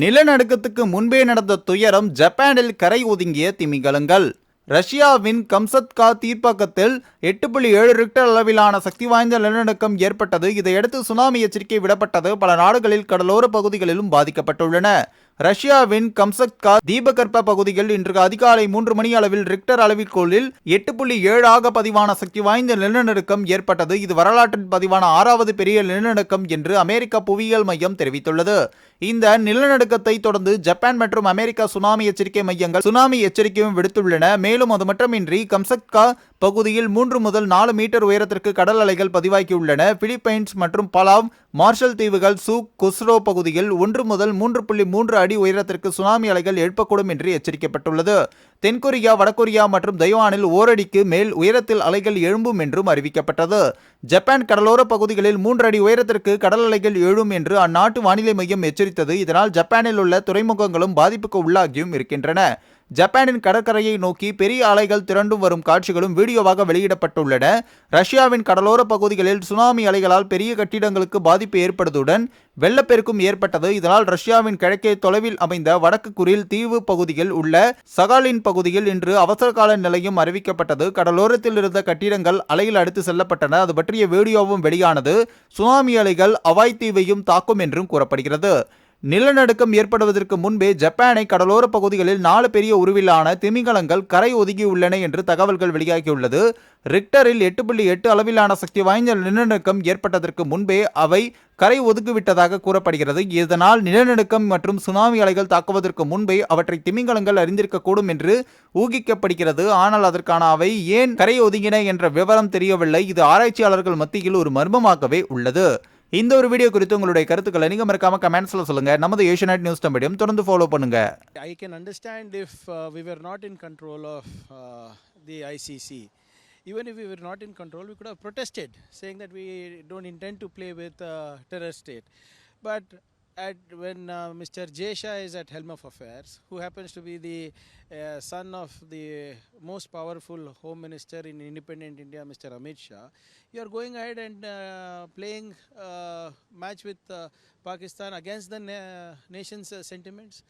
நிலநடுக்கத்துக்கு முன்பே நடந்த துயரம் ஜப்பானில் கரை ஒதுங்கிய திமிங்கலங்கள். ரஷ்யாவின் கம்சத்கா தீர்ப்பாக்கத்தில் எட்டு புள்ளி ஏழு ரிக்டர் அளவிலான சக்தி வாய்ந்த நிலநடுக்கம் ஏற்பட்டது. இதையடுத்து சுனாமி எச்சரிக்கை விடப்பட்டது. பல நாடுகளில் கடலோர பகுதிகளிலும் பாதிக்கப்பட்டுள்ளன. ரஷ்யாவின் கம்சக்கா தீபகற்ப பகுதியில் இன்று அதிகாலை மூன்று மணி அளவில் ரிக்டர் அளவிற்குள்ளில் எட்டு புள்ளி ஏழாக பதிவான சக்தி வாய்ந்த நிலநடுக்கம் ஏற்பட்டது. இது வரலாற்றில் பதிவான ஆறாவது பெரிய நிலநடுக்கம் என்று அமெரிக்க புவியியல் மையம் தெரிவித்துள்ளது. இந்த நிலநடுக்கத்தை தொடர்ந்து ஜப்பான் மற்றும் அமெரிக்கா சுனாமி எச்சரிக்கை மையங்கள் சுனாமி எச்சரிக்கையும் விடுத்துள்ளன. மேலும் அது மட்டுமின்றி கம்சக்கா பகுதியில் மூன்று முதல் நாலு மீட்டர் உயரத்திற்கு கடல் அலைகள் பதிவாகியுள்ளன. பிலிப்பைன்ஸ் மற்றும் பலாவ் மார்ஷல் தீவுகள் சூக் குஸ்ரோ பகுதியில் ஒன்று முதல் மூன்று புள்ளி மூன்று அடி உயரத்திற்கு சுனாமி அலைகள் எழுப்பக்கூடும் என்று எச்சரிக்கப்பட்டுள்ளது. தென்கொரியா வடகொரியா மற்றும் தைவானில் ஓரடிக்கு மேல் உயரத்தில் அலைகள் எழும்பும் என்றும் அறிவிக்கப்பட்டது. ஜப்பான் கடலோர பகுதிகளில் மூன்று அடி உயரத்திற்கு கடல் அலைகள் எழும் என்று அந்நாட்டு வானிலை மையம் எச்சரித்தது. இதனால் ஜப்பானில் உள்ள துறைமுகங்களும் பாதிப்புக்கு உள்ளாகியும் இருக்கின்றன. ஜப்பானின் கடற்கரையை நோக்கி பெரிய அலைகள் திரண்டும் வரும் காட்சிகளும் வீடியோவாக வெளியிடப்பட்டுள்ளன. ரஷ்யாவின் கடலோர பகுதிகளில் சுனாமி அலைகளால் பெரிய கட்டிடங்களுக்கு பாதிப்பு ஏற்பட்டதுடன் வெள்ளப்பெருக்கும் ஏற்பட்டது. இதனால் ரஷ்யாவின் கிழக்கே தொலைவில் அமைந்த வடக்கு குரில் தீவு பகுதியில் உள்ள சகாலின் பகுதியில் இன்று அவசரகால நிலையும் அறிவிக்கப்பட்டது. கடலோரத்தில் இருந்த கட்டிடங்கள் அலையில் அடுத்து செல்லப்பட்டன. அது பற்றிய வீடியோவும் வெளியானது. சுனாமி அலைகள் அவாய் தீவையும் தாக்கும் என்றும் கூறப்படுகிறது. நிலநடுக்கம் ஏற்படுவதற்கு முன்பே ஜப்பானை கடலோர பகுதிகளில் நாலு பெரிய உருவிலான திமிங்கலங்கள் கரை ஒதுங்கியுள்ளன என்று தகவல்கள் வெளியாகியுள்ளது. ரிக்டரில் எட்டு புள்ளி எட்டு அளவிலான சக்தி வாய்ந்த நிலநடுக்கம் ஏற்பட்டதற்கு முன்பே அவை கரை ஒதுக்கிவிட்டதாக கூறப்படுகிறது. இதனால் நிலநடுக்கம் மற்றும் சுனாமி அலைகள் தாக்குவதற்கு முன்பே அவற்றை திமிங்கலங்கள் அறிந்திருக்கக்கூடும் என்று ஊகிக்கப்படுகிறது. ஆனால் அதற்கான அவை ஏன் கரை ஒதுங்கின என்ற விவரம் தெரியவில்லை. இது ஆராய்ச்சியாளர்கள் மத்தியில் ஒரு மர்மமாகவே உள்ளது. இந்த ஒரு வீடியோ குறித்து உங்களுடைய கருத்துக்களை நீங்கள் மறக்காம கமெண்ட்ஸில் சொல்லுங்கள் நமது ஏஷியநெட் நியூஸ் தம்பியும் தொடர்ந்து ஃபாலோ பண்ணுங்க I can understand if we were not in control of the ICC even if we're not in control we we could have that we don't we don't intend to play with a terror at when uh, Mr. Jay is at helm of affairs, who happens to be the uh, son of the most powerful home minister in independent India, Mr. Amit Shah, you are going ahead and uh, playing uh, match with uh, Pakistan against the na- nation's uh, sentiments.